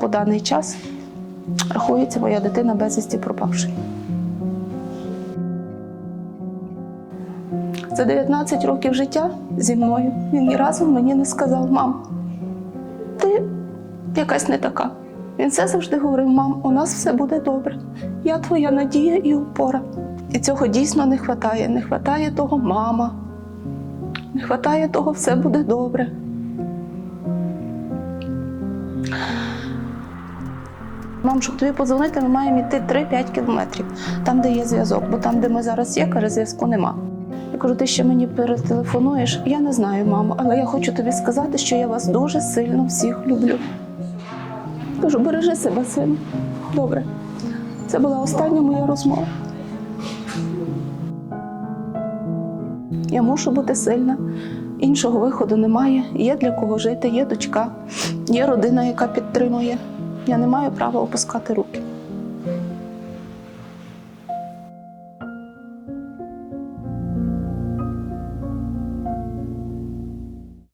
По даний час рахується моя дитина безвісті пропавшою. За 19 років життя зі мною він ні разу мені не сказав, мам, ти якась не така. Він все завжди говорив: мам, у нас все буде добре. Я твоя надія і опора. І цього дійсно не вистачає. Не вистачає того мама. Не вистачає того, все буде добре. Мам, щоб тобі подзвонити, ми маємо йти 3-5 кілометрів, там, де є зв'язок, бо там, де ми зараз є, каже, зв'язку нема. Я кажу, ти ще мені перетелефонуєш? Я не знаю, мамо, але я хочу тобі сказати, що я вас дуже сильно всіх люблю. Кажу, бережи себе, сину. Добре. Це була остання моя розмова. Я мушу бути сильна. Іншого виходу немає. Є для кого жити, є дочка, є родина, яка підтримує. Я не маю права опускати руки.